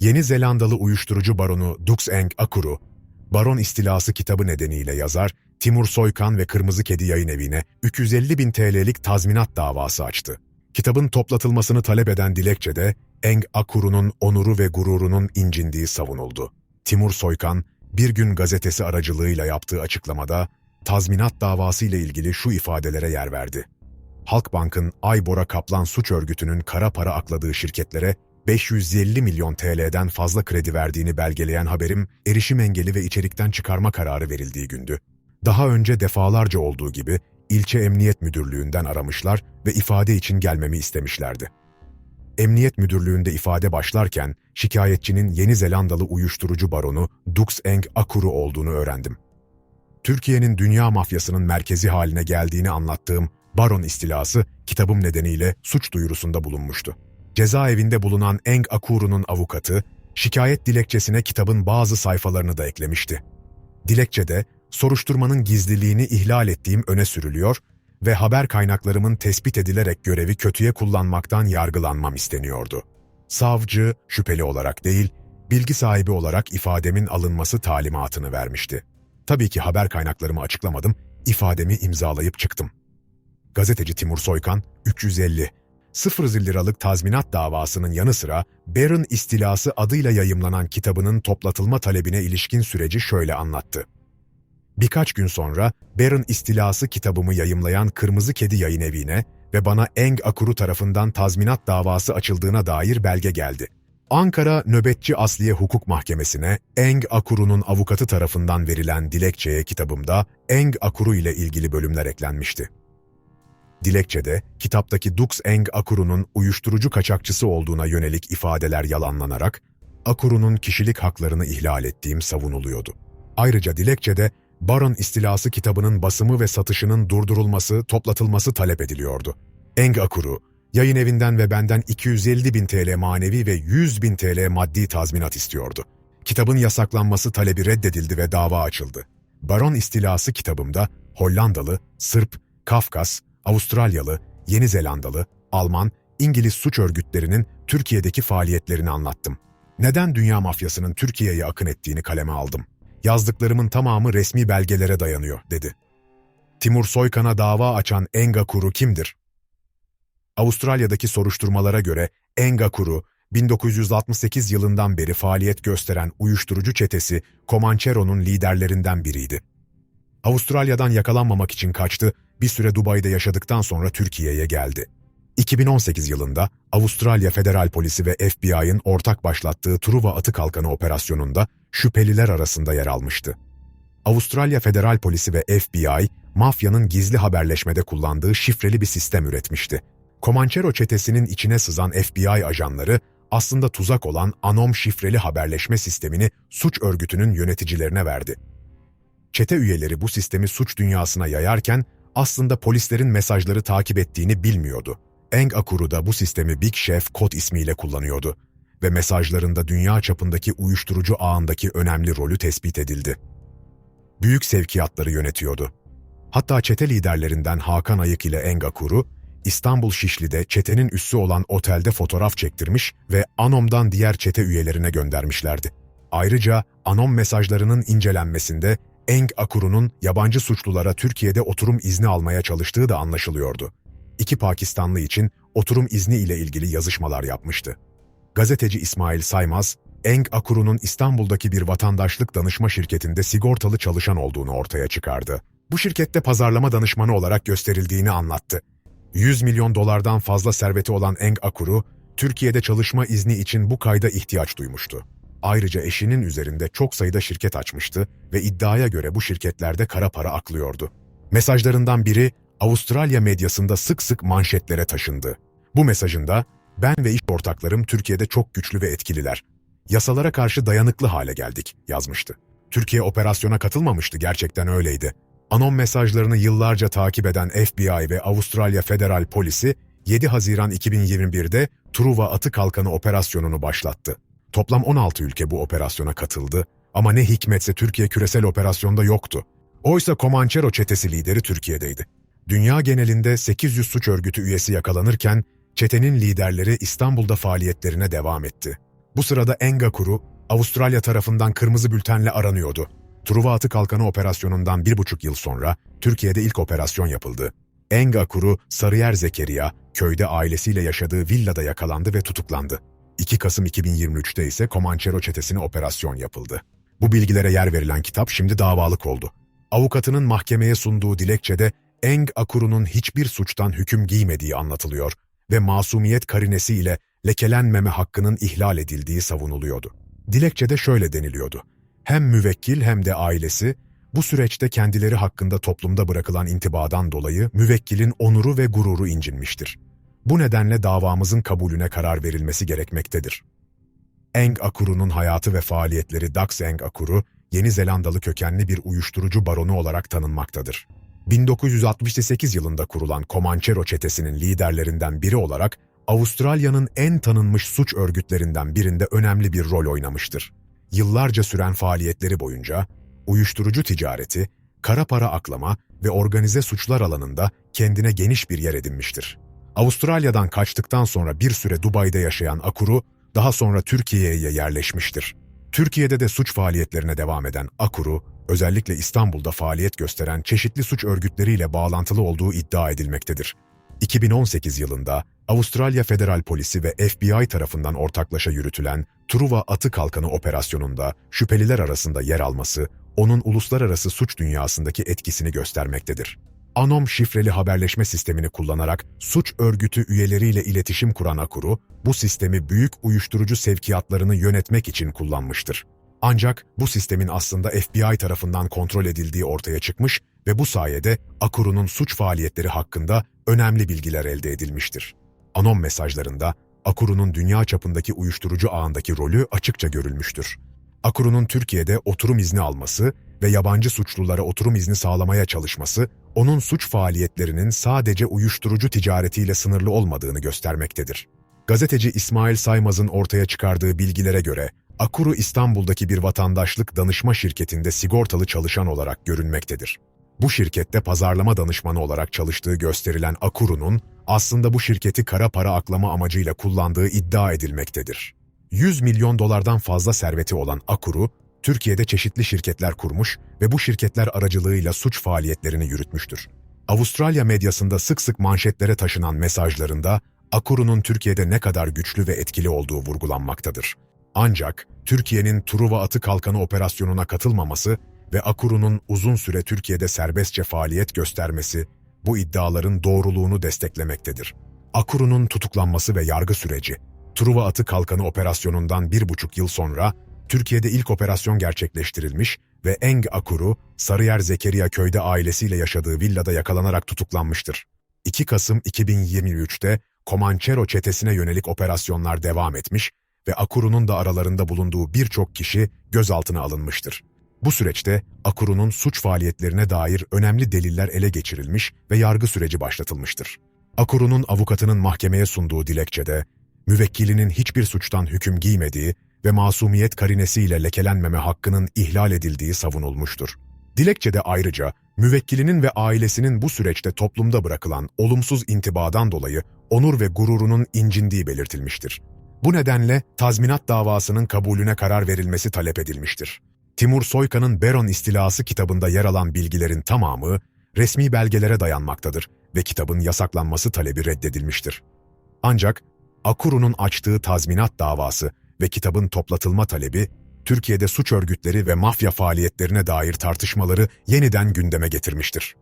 Yeni Zelandalı uyuşturucu baronu Dux Eng Akuru, Baron İstilası kitabı nedeniyle yazar, Timur Soykan ve Kırmızı Kedi Yayın Evi'ne 350 bin TL'lik tazminat davası açtı. Kitabın toplatılmasını talep eden dilekçede Eng Akuru'nun onuru ve gururunun incindiği savunuldu. Timur Soykan, Bir Gün gazetesi aracılığıyla yaptığı açıklamada tazminat davası ile ilgili şu ifadelere yer verdi. Halkbank'ın Aybora Kaplan suç örgütünün kara para akladığı şirketlere 550 milyon TL'den fazla kredi verdiğini belgeleyen haberim erişim engeli ve içerikten çıkarma kararı verildiği gündü. Daha önce defalarca olduğu gibi ilçe emniyet müdürlüğünden aramışlar ve ifade için gelmemi istemişlerdi. Emniyet müdürlüğünde ifade başlarken şikayetçinin Yeni Zelandalı uyuşturucu baronu Dux Eng Akuru olduğunu öğrendim. Türkiye'nin dünya mafyasının merkezi haline geldiğini anlattığım Baron istilası kitabım nedeniyle suç duyurusunda bulunmuştu. Cezaevinde bulunan Eng Akuru'nun avukatı, şikayet dilekçesine kitabın bazı sayfalarını da eklemişti. Dilekçede, soruşturmanın gizliliğini ihlal ettiğim öne sürülüyor ve haber kaynaklarımın tespit edilerek görevi kötüye kullanmaktan yargılanmam isteniyordu. Savcı, şüpheli olarak değil, bilgi sahibi olarak ifademin alınması talimatını vermişti. Tabii ki haber kaynaklarımı açıklamadım, ifademi imzalayıp çıktım. Gazeteci Timur Soykan, 350, 0 liralık tazminat davasının yanı sıra Barron İstilası adıyla yayımlanan kitabının toplatılma talebine ilişkin süreci şöyle anlattı. Birkaç gün sonra Barron İstilası kitabımı yayımlayan Kırmızı Kedi Yayın Evi'ne ve bana Eng Akuru tarafından tazminat davası açıldığına dair belge geldi. Ankara Nöbetçi Asliye Hukuk Mahkemesi'ne Eng Akuru'nun avukatı tarafından verilen dilekçeye kitabımda Eng Akuru ile ilgili bölümler eklenmişti. Dilekçede, kitaptaki Dux Eng Akuru'nun uyuşturucu kaçakçısı olduğuna yönelik ifadeler yalanlanarak, Akuru'nun kişilik haklarını ihlal ettiğim savunuluyordu. Ayrıca dilekçede, Baron İstilası kitabının basımı ve satışının durdurulması, toplatılması talep ediliyordu. Eng Akuru, yayın evinden ve benden 250 bin TL manevi ve 100 bin TL maddi tazminat istiyordu. Kitabın yasaklanması talebi reddedildi ve dava açıldı. Baron İstilası kitabımda Hollandalı, Sırp, Kafkas, Avustralyalı, Yeni Zelandalı, Alman, İngiliz suç örgütlerinin Türkiye'deki faaliyetlerini anlattım. Neden dünya mafyasının Türkiye'ye akın ettiğini kaleme aldım. Yazdıklarımın tamamı resmi belgelere dayanıyor, dedi. Timur Soykan'a dava açan Engakuru kimdir? Avustralya'daki soruşturmalara göre Engakuru, 1968 yılından beri faaliyet gösteren uyuşturucu çetesi Comanchero'nun liderlerinden biriydi. Avustralya'dan yakalanmamak için kaçtı, bir süre Dubai'de yaşadıktan sonra Türkiye'ye geldi. 2018 yılında Avustralya Federal Polisi ve FBI'ın ortak başlattığı Truva Atı Kalkanı operasyonunda şüpheliler arasında yer almıştı. Avustralya Federal Polisi ve FBI, mafyanın gizli haberleşmede kullandığı şifreli bir sistem üretmişti. Comanchero çetesinin içine sızan FBI ajanları, aslında tuzak olan anom şifreli haberleşme sistemini suç örgütünün yöneticilerine verdi. Çete üyeleri bu sistemi suç dünyasına yayarken aslında polislerin mesajları takip ettiğini bilmiyordu. Eng Akuru da bu sistemi Big Chef kod ismiyle kullanıyordu ve mesajlarında dünya çapındaki uyuşturucu ağındaki önemli rolü tespit edildi. Büyük sevkiyatları yönetiyordu. Hatta çete liderlerinden Hakan Ayık ile Eng Akuru, İstanbul Şişli'de çetenin üssü olan otelde fotoğraf çektirmiş ve Anom'dan diğer çete üyelerine göndermişlerdi. Ayrıca Anom mesajlarının incelenmesinde Eng Akuru'nun yabancı suçlulara Türkiye'de oturum izni almaya çalıştığı da anlaşılıyordu. İki Pakistanlı için oturum izni ile ilgili yazışmalar yapmıştı. Gazeteci İsmail Saymaz, Eng Akuru'nun İstanbul'daki bir vatandaşlık danışma şirketinde sigortalı çalışan olduğunu ortaya çıkardı. Bu şirkette pazarlama danışmanı olarak gösterildiğini anlattı. 100 milyon dolardan fazla serveti olan Eng Akuru, Türkiye'de çalışma izni için bu kayda ihtiyaç duymuştu. Ayrıca eşinin üzerinde çok sayıda şirket açmıştı ve iddiaya göre bu şirketlerde kara para aklıyordu. Mesajlarından biri Avustralya medyasında sık sık manşetlere taşındı. Bu mesajında ben ve iş ortaklarım Türkiye'de çok güçlü ve etkililer. Yasalara karşı dayanıklı hale geldik yazmıştı. Türkiye operasyona katılmamıştı gerçekten öyleydi. Anon mesajlarını yıllarca takip eden FBI ve Avustralya Federal Polisi 7 Haziran 2021'de Truva Atı Kalkanı operasyonunu başlattı. Toplam 16 ülke bu operasyona katıldı ama ne hikmetse Türkiye küresel operasyonda yoktu. Oysa Comanchero çetesi lideri Türkiye'deydi. Dünya genelinde 800 suç örgütü üyesi yakalanırken çetenin liderleri İstanbul'da faaliyetlerine devam etti. Bu sırada Engakuru, Avustralya tarafından kırmızı bültenle aranıyordu. Truva Atı Kalkanı operasyonundan bir buçuk yıl sonra Türkiye'de ilk operasyon yapıldı. Engakuru, Sarıyer Zekeriya, köyde ailesiyle yaşadığı villada yakalandı ve tutuklandı. 2 Kasım 2023'te ise Comanchero çetesine operasyon yapıldı. Bu bilgilere yer verilen kitap şimdi davalık oldu. Avukatının mahkemeye sunduğu dilekçede Eng Akuru'nun hiçbir suçtan hüküm giymediği anlatılıyor ve masumiyet karinesi ile lekelenmeme hakkının ihlal edildiği savunuluyordu. Dilekçede şöyle deniliyordu. Hem müvekkil hem de ailesi bu süreçte kendileri hakkında toplumda bırakılan intibadan dolayı müvekkilin onuru ve gururu incinmiştir. Bu nedenle davamızın kabulüne karar verilmesi gerekmektedir. Eng Akuru'nun hayatı ve faaliyetleri Dax Eng Akuru, Yeni Zelandalı kökenli bir uyuşturucu baronu olarak tanınmaktadır. 1968 yılında kurulan Comanchero çetesinin liderlerinden biri olarak Avustralya'nın en tanınmış suç örgütlerinden birinde önemli bir rol oynamıştır. Yıllarca süren faaliyetleri boyunca uyuşturucu ticareti, kara para aklama ve organize suçlar alanında kendine geniş bir yer edinmiştir. Avustralya'dan kaçtıktan sonra bir süre Dubai'de yaşayan Akuru, daha sonra Türkiye'ye yerleşmiştir. Türkiye'de de suç faaliyetlerine devam eden Akuru, özellikle İstanbul'da faaliyet gösteren çeşitli suç örgütleriyle bağlantılı olduğu iddia edilmektedir. 2018 yılında Avustralya Federal Polisi ve FBI tarafından ortaklaşa yürütülen Truva Atı Kalkanı operasyonunda şüpheliler arasında yer alması, onun uluslararası suç dünyasındaki etkisini göstermektedir. Anom şifreli haberleşme sistemini kullanarak suç örgütü üyeleriyle iletişim kuran Akuru, bu sistemi büyük uyuşturucu sevkiyatlarını yönetmek için kullanmıştır. Ancak bu sistemin aslında FBI tarafından kontrol edildiği ortaya çıkmış ve bu sayede Akuru'nun suç faaliyetleri hakkında önemli bilgiler elde edilmiştir. Anom mesajlarında Akuru'nun dünya çapındaki uyuşturucu ağındaki rolü açıkça görülmüştür. Akuru'nun Türkiye'de oturum izni alması ve yabancı suçlulara oturum izni sağlamaya çalışması, onun suç faaliyetlerinin sadece uyuşturucu ticaretiyle sınırlı olmadığını göstermektedir. Gazeteci İsmail Saymaz'ın ortaya çıkardığı bilgilere göre, Akuru İstanbul'daki bir vatandaşlık danışma şirketinde sigortalı çalışan olarak görünmektedir. Bu şirkette pazarlama danışmanı olarak çalıştığı gösterilen Akuru'nun aslında bu şirketi kara para aklama amacıyla kullandığı iddia edilmektedir. 100 milyon dolardan fazla serveti olan Akuru, Türkiye'de çeşitli şirketler kurmuş ve bu şirketler aracılığıyla suç faaliyetlerini yürütmüş. Avustralya medyasında sık sık manşetlere taşınan mesajlarında Akuru'nun Türkiye'de ne kadar güçlü ve etkili olduğu vurgulanmaktadır. Ancak Türkiye'nin Truva Atı Kalkanı operasyonuna katılmaması ve Akuru'nun uzun süre Türkiye'de serbestçe faaliyet göstermesi bu iddiaların doğruluğunu desteklemektedir. Akuru'nun tutuklanması ve yargı süreci, Truva Atı Kalkanı operasyonundan bir buçuk yıl sonra Türkiye'de ilk operasyon gerçekleştirilmiş ve Eng Akuru, Sarıyer Zekeriya köyde ailesiyle yaşadığı villada yakalanarak tutuklanmıştır. 2 Kasım 2023'te Comanchero çetesine yönelik operasyonlar devam etmiş ve Akuru'nun da aralarında bulunduğu birçok kişi gözaltına alınmıştır. Bu süreçte Akuru'nun suç faaliyetlerine dair önemli deliller ele geçirilmiş ve yargı süreci başlatılmıştır. Akuru'nun avukatının mahkemeye sunduğu dilekçede, müvekkilinin hiçbir suçtan hüküm giymediği ve masumiyet karinesiyle lekelenmeme hakkının ihlal edildiği savunulmuştur. Dilekçede ayrıca müvekkilinin ve ailesinin bu süreçte toplumda bırakılan olumsuz intibadan dolayı onur ve gururunun incindiği belirtilmiştir. Bu nedenle tazminat davasının kabulüne karar verilmesi talep edilmiştir. Timur Soykan'ın Beron İstilası kitabında yer alan bilgilerin tamamı resmi belgelere dayanmaktadır ve kitabın yasaklanması talebi reddedilmiştir. Ancak Akuru'nun açtığı tazminat davası ve kitabın toplatılma talebi, Türkiye'de suç örgütleri ve mafya faaliyetlerine dair tartışmaları yeniden gündeme getirmiştir.